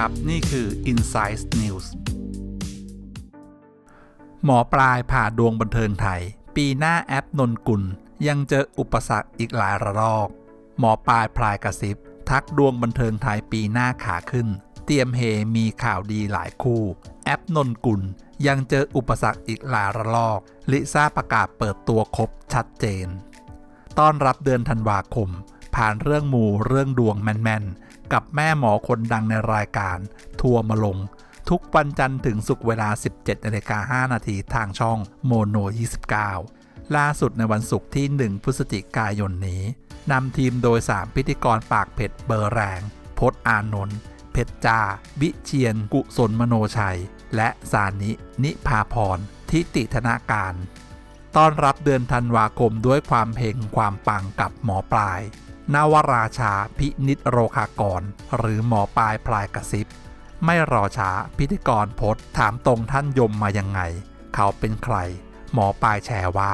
ครับ นี่คือ Insight News หมอปลายผ่าดวงบันเทิงไทย ปีหน้าแอปนนกุล ยังเจออุปสรรคอีกหลายระลอก หมอปลายพลายกระซิบ ทักดวงบันเทิงไทยปีหน้าขาขึ้น เตรียมเฮมีข่าวดีหลายคู่ แอปนนกุล ยังเจออุปสรรคอีกหลายระลอก ลิซ่าประกาศเปิดตัวครบชัดเจน ต้อนรับเดือนธันวาคม ผ่านเรื่องมูเรื่องดวงแม่นๆ กับแม่หมอคนดังในรายการ ทัวร์มาลง ทุกวันจันทร์ถึงศุกร์เวลา 17นาฬิกา5นาทีทางช่องโมโน 29 ล่าสุดในวันศุกร์ที่ 1 พฤศจิกายนนี้นำทีมโดย 3 พิธีกรปากเผ็ดเบอร์แรง พศอานนท์เพชรจา วิเชียน กุศลมโนชัย และสานิ นิพาพร ทิติธนาการ ต้อนรับเดือนธันวาคมด้วยความเพลงความปังกับหมอปลาย นวราชาพินิจโรคากร หรือหมอปลายพลายกระซิบ ไม่รอช้าพิธีกรพศถามตรงท่านยมมายังไง เขาเป็นใคร หมอปลายแชร์ว่า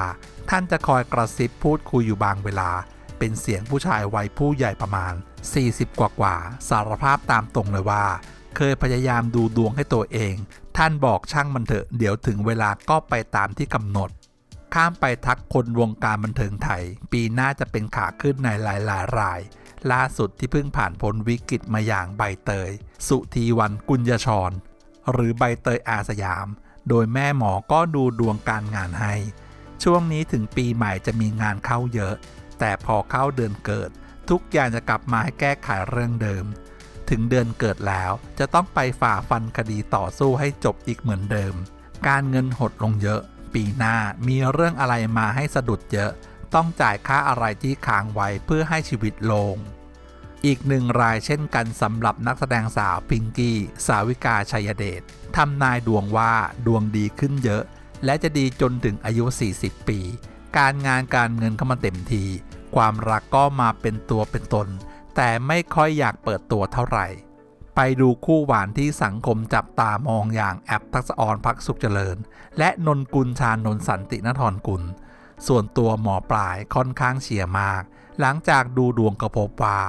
ท่านจะคอยกระซิบพูดคุยอยู่บางเวลา เป็นเสียงผู้ชายวัยผู้ใหญ่ประมาณ 40 กว่ากว่า สารภาพตามตรงเลยว่า เคยพยายามดูดวงให้ตัวเอง ท่านบอกช่างมันเถอะ เดี๋ยวถึงเวลาก็ไปตามที่กำหนด ข้ามไปทักคนวงการบันเทิงไทย ปีหน้าจะเป็นขาขึ้นในหลายๆราย ล่าสุดที่เพิ่งผ่านพ้นวิกฤตมาอย่างใบเตย สุธีวันกุญยชร หรือใบเตยอาสยาม โดยแม่หมอก็ดูดวงการงานให้ ช่วงนี้ถึงปีใหม่จะมีงานเข้าเยอะ แต่พอเข้าเดือนเกิด ทุกอย่างจะกลับมาให้แก้ไขเรื่องเดิม ถึงเดือนเกิดแล้วจะต้องไปฝ่าฟันคดีต่อสู้ให้จบอีกเหมือนเดิม การเงินหดลงเยอะ ปีหน้า มีเรื่องอะไรมาให้สะดุดเยอะ ต้องจ่ายค่าอะไรที่ค้างไว้เพื่อให้ชีวิตลง อีกหนึ่งรายเช่นกันสำหรับนักแสดงสาวพิงกี้ สาวิกาชัยเดชทำนายดวงว่าดวงดีขึ้นเยอะ และจะดีจนถึงอายุ 40 ปี การงานการเงินเข้ามาเต็มที ความรักก็มาเป็นตัวเป็นตน แต่ไม่ค่อยอยากเปิดตัวเท่าไหร่ ไปดูคู่หวานที่สังคมจับตามองอย่างแอปทักษออนพักสุขเจริญ และนนกุลชานนสันตินทรกุล ส่วนตัวหมอปลายค่อนข้างเชียร์มาก หลังจากดูดวงกระพบว่า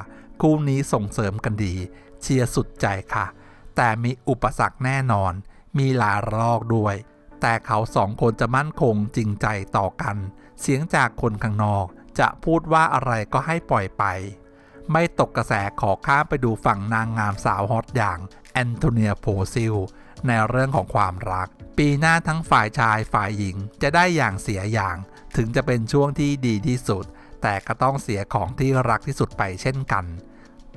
คู่นี้ส่งเสริมกันดี เชียร์สุดใจค่ะ แต่มีอุปสรรคแน่นอน มีหลายระลอกด้วย แต่เขาสองคนจะมั่นคงจริงใจต่อกัน เสียงจากคนข้างนอกจะพูดว่าอะไรก็ให้ปล่อยไป ไม่ตกกระแสขอข้ามไปดูฝั่งนางงามสาวฮอตอย่างแอนโทเนียโพซิลในเรื่องของความรัก ปีหน้าทั้งฝ่ายชายฝ่ายหญิงจะได้อย่างเสียอย่าง ถึงจะเป็นช่วงที่ดีที่สุด แต่ก็ต้องเสียของที่รักที่สุดไปเช่นกัน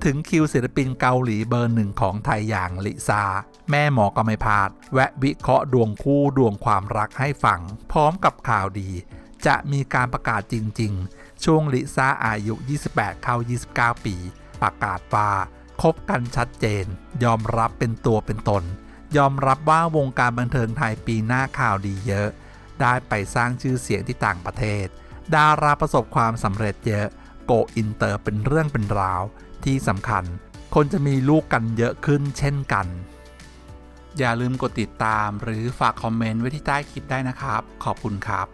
ถึงคิวศิลปินเกาหลีเบอร์หนึ่งของไทยอย่างลิซา แม่หมอก็ไม่พลาด แวะวิเคราะห์ดวงคู่ดวงความรักให้ฟัง พร้อมกับข่าวดี จะมีการประกาศจริง ๆ ช่วงลิซ่าอายุ 28 เข้า 29 ปี ประกาศว่าคบกันชัดเจน ยอมรับเป็นตัวเป็นตน ยอมรับว่าวงการบันเทิงไทยปีหน้าข่าวดีเยอะ ได้ไปสร้างชื่อเสียงที่ต่างประเทศ ดาราประสบความสำเร็จเยอะ โกอินเตอร์เป็นเรื่องเป็นราว ที่สำคัญ คนจะมีลูกกันเยอะขึ้นเช่นกัน อย่าลืมกดติดตามหรือฝากคอมเมนต์ไว้ที่ใต้คลิปได้นะครับ ขอบคุณครับ